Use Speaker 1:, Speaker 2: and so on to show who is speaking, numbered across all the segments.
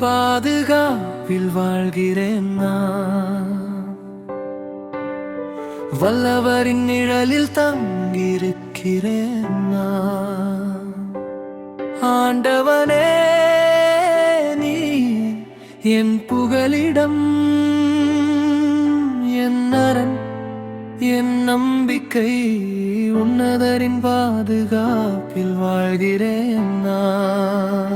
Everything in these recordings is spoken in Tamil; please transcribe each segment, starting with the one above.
Speaker 1: பாதுகாப்பில் வாழ்கிறேன் நான். வல்லவரின் நிழலில் தங்கியிருக்கிறேன் நான். ஆண்டவனே நீ என் புகலிடம் என் அரண் என் நம்பிக்கை உன்னதரின் பாதுகாப்பில் வாழ்கிறேன் நான்.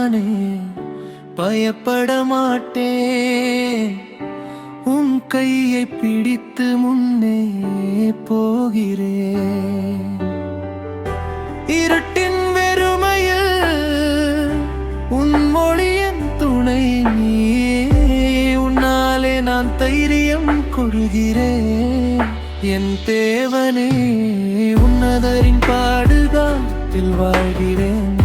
Speaker 1: நானே பயப்பட மாட்டேன் உன் கையை பிடித்து முன்னே போகிறேன் இருட்டின் வெறுமையில் உன் மொழியின் துணை நீயே. உன்னாலே நான் தைரியம் கொள்கிறேன் என் தேவனே உன்னதரின் பாடுகாட்டில் வாழ்கிறேன்.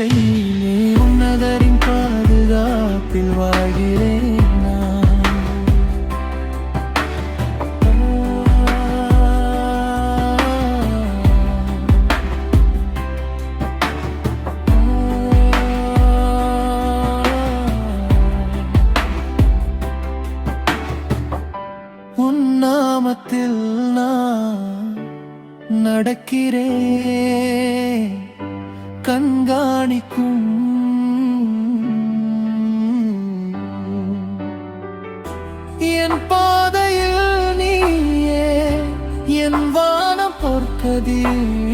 Speaker 1: நம்பிக்கை உன்னதரின் பாதுகாப்பில் வாழ்கிறேன் நான். நான் நடக்கிறேன். என் பாதையில் நீயே என் வான பொற்கதிர்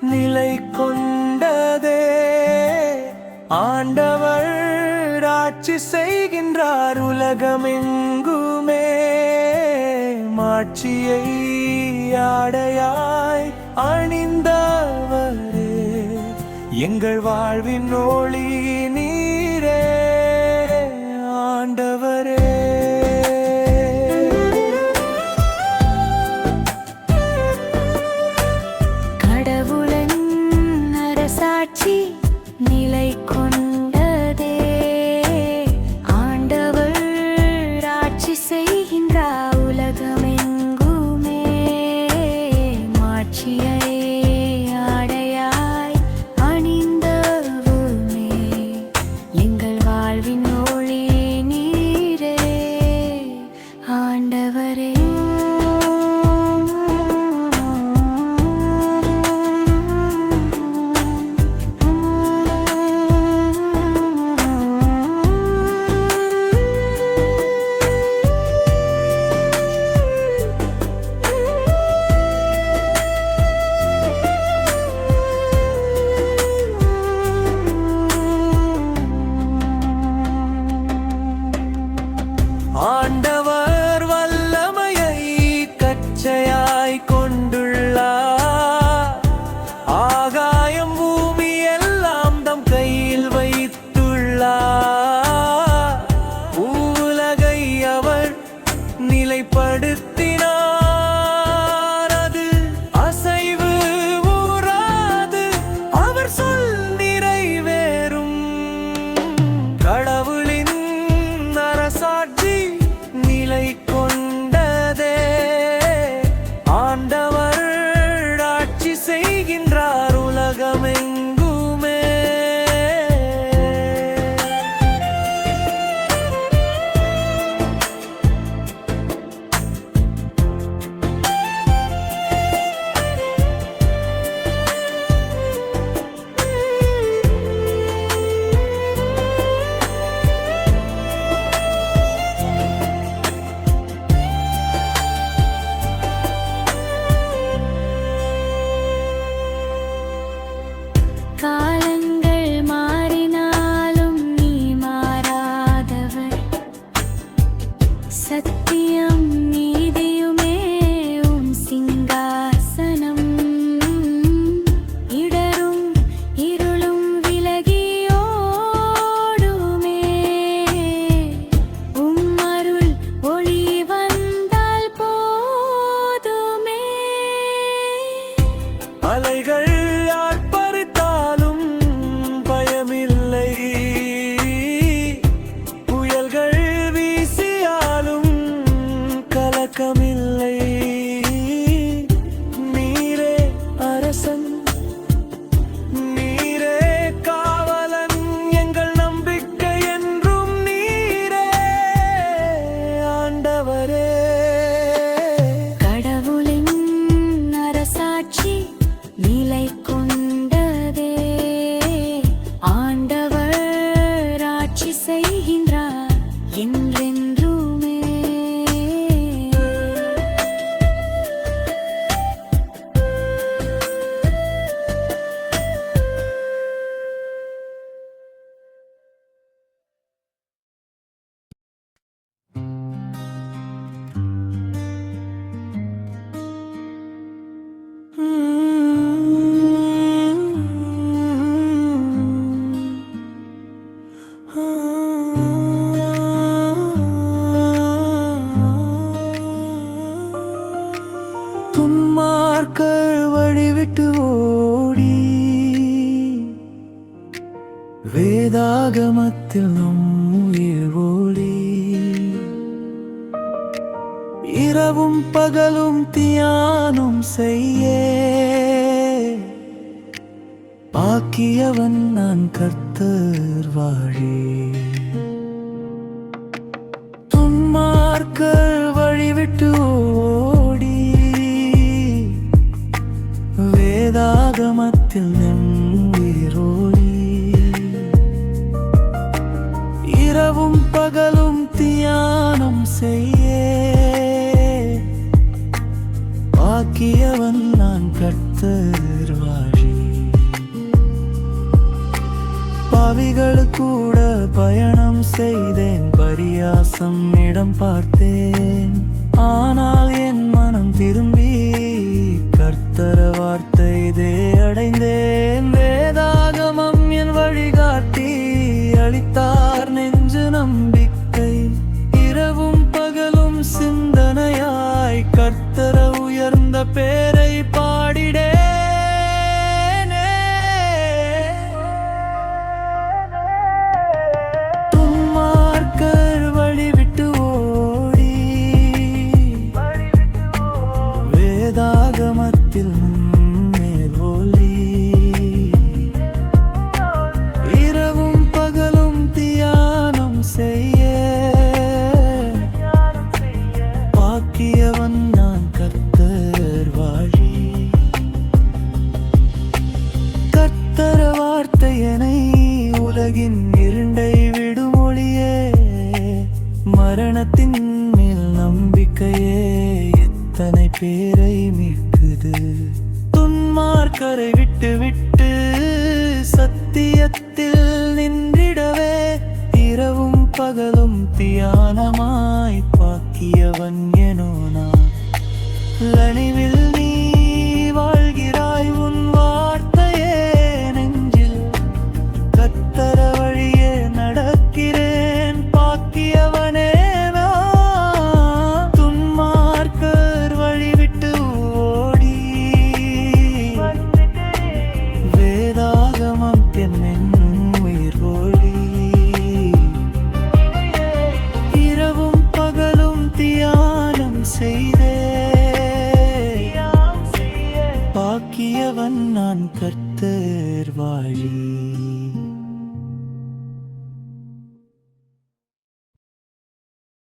Speaker 1: நிலை கொண்டதே. ஆண்டவர் ஆட்சி செய்கின்றார் உலகமெங்குமே. மாட்சியை ஆடையாய் அணிந்தவரே. எங்கள் வாழ்வின் ஒளி ஆண்டவரே துன்மார்கள் வழிவிட்டு ஓடி வேதாகமத்தில் நம் உயிர் ஓடி. இரவும் பகலும் தியானம் செய்யே. ஆக்கியவன் நான் கர்த்தர் வாழே. துன்மார்கள் வழிவிட்டு ஓடி. வேதாகமத்தில் நம்பீரோடி இரவும் பகலும் தியானம் செய்ய. ஆக்கியவன் நான் கர்த்தர் பாவிகள் கூட பயணம் செய்தேன் பரியாசம் இடம் பார்த்தேன். ஆனால் என் மனம் திரும்பி கர்த்தர வார்த்தை இதே அடைந்தேன். வேதாகமம் என் வழிகாட்டி அளித்தார் நெஞ்சு நம்பிக்கை. இரவும் பகலும் சிந்தனையாய் கர்த்தர உயர்ந்த பேரை பாடிடே மரணத்தின் மேல் நம்பிக்கையே எத்தனை பேரை மீட்குது? துன்மார்க்கரை